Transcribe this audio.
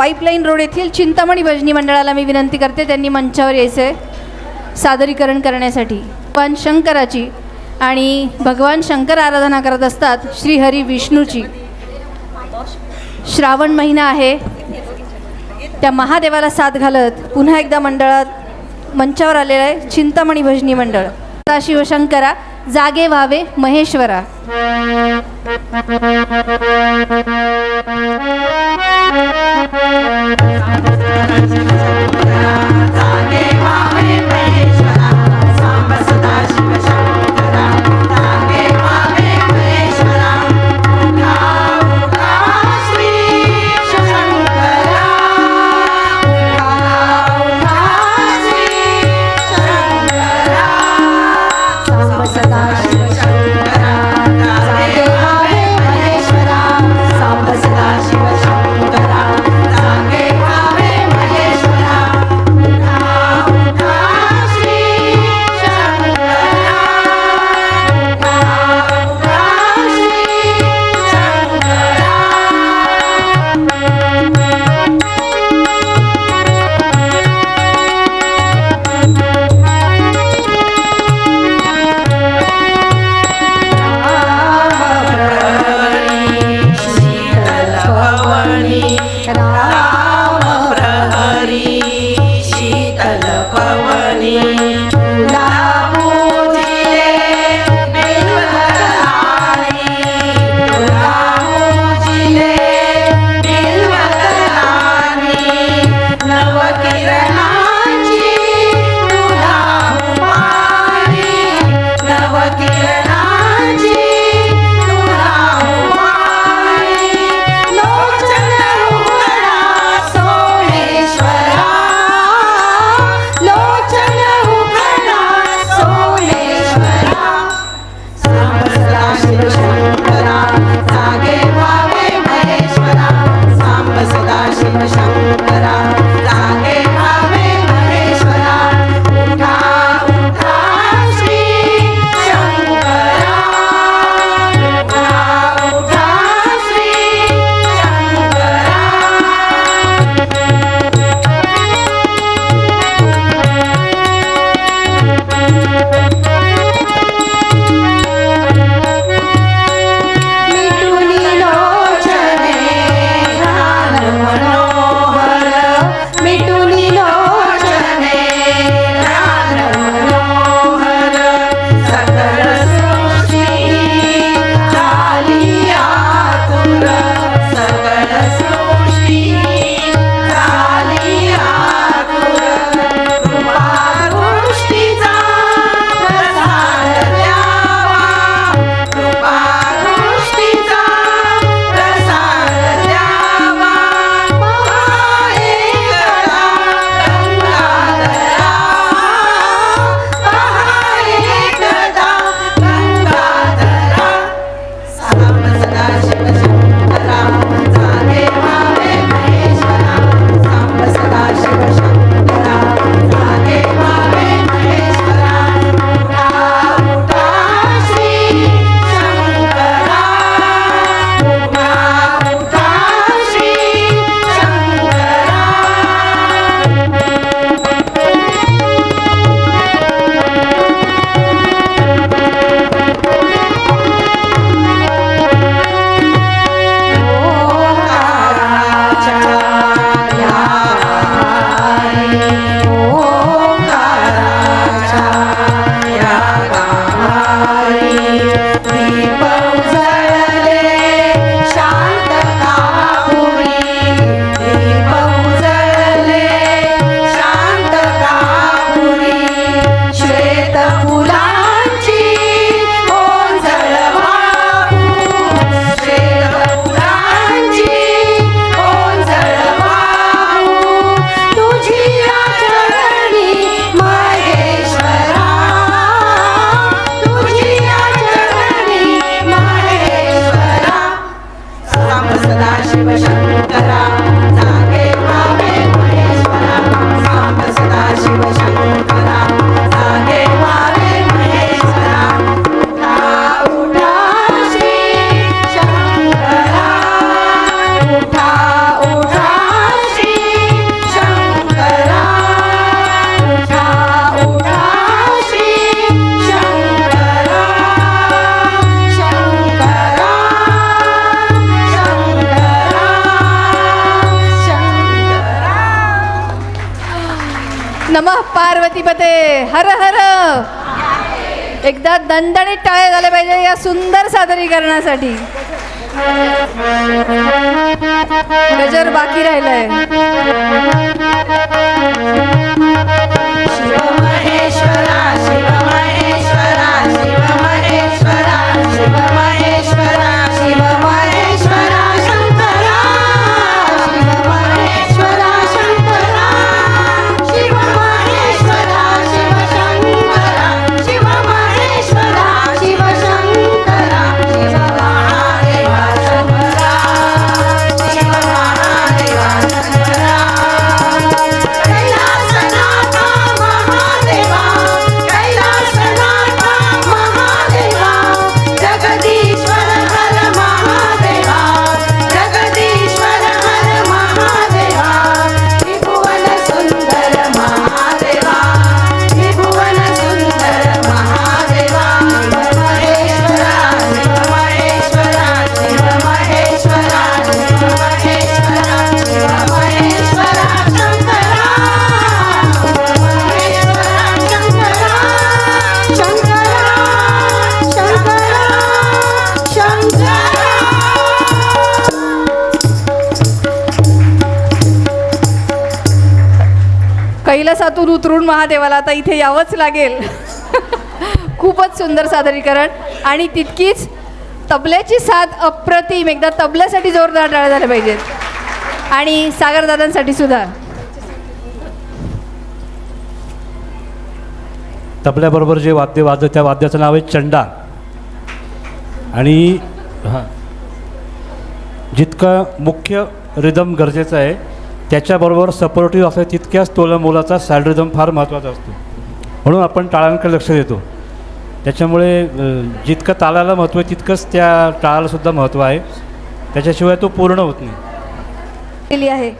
Pipeline road येथील चिंतामणी भजनी मंडळाला मी विनंती करते त्यांनी मंचावर यायचे सादरीकरण करण्यासाठी. भगवान शंकराची आणि भगवान शंकर आराधना करत असतात श्रीहरी विष्णूची. श्रावण महिना आहे. त्या महादेवाला साथ घालत पुन्हा एकदा मंडळात मंचावर आलेलं आहे चिंतामणी भजनी मंडळ. आता शिवशंकरा जागे व्हावे महेश्वरा. Energy. शिवशंकरा पार्वती पते हर हर. एकदा दणदणीत टाळे झाले पाहिजे या सुंदर सादरीकरणासाठी. गजर बाकी राहिलाय. शिव महेश्वरा कैलासातून उतरून महादेवाला आता इथे यावंच लागेल. खूपच सुंदर सादरीकरण आणि तितकीच तबल्याची साथ अप्रतिम. एकदा तबल्यासाठी जोरदार टाळ्या झाल्या पाहिजेत. आणि सागरदादांसाठी सुद्धा. तबल्याबरोबर जे वाद्य वाजत त्या वाद्याचं नाव आहे चंडा. आणि हां. जितकं मुख्य रिदम गरजेचं आहे त्याच्याबरोबर सपोर्टिव्ह असं तितक्याच तोलमोलाचा सॅलरिझम फार महत्त्वाचा असतो. म्हणून आपण टाळांकडे लक्ष देतो. त्याच्यामुळे जितकं तालाला महत्त्व आहे तितकंच त्या टाळालासुद्धा महत्त्व आहे. त्याच्याशिवाय तो पूर्ण होत नाही. केली आहे.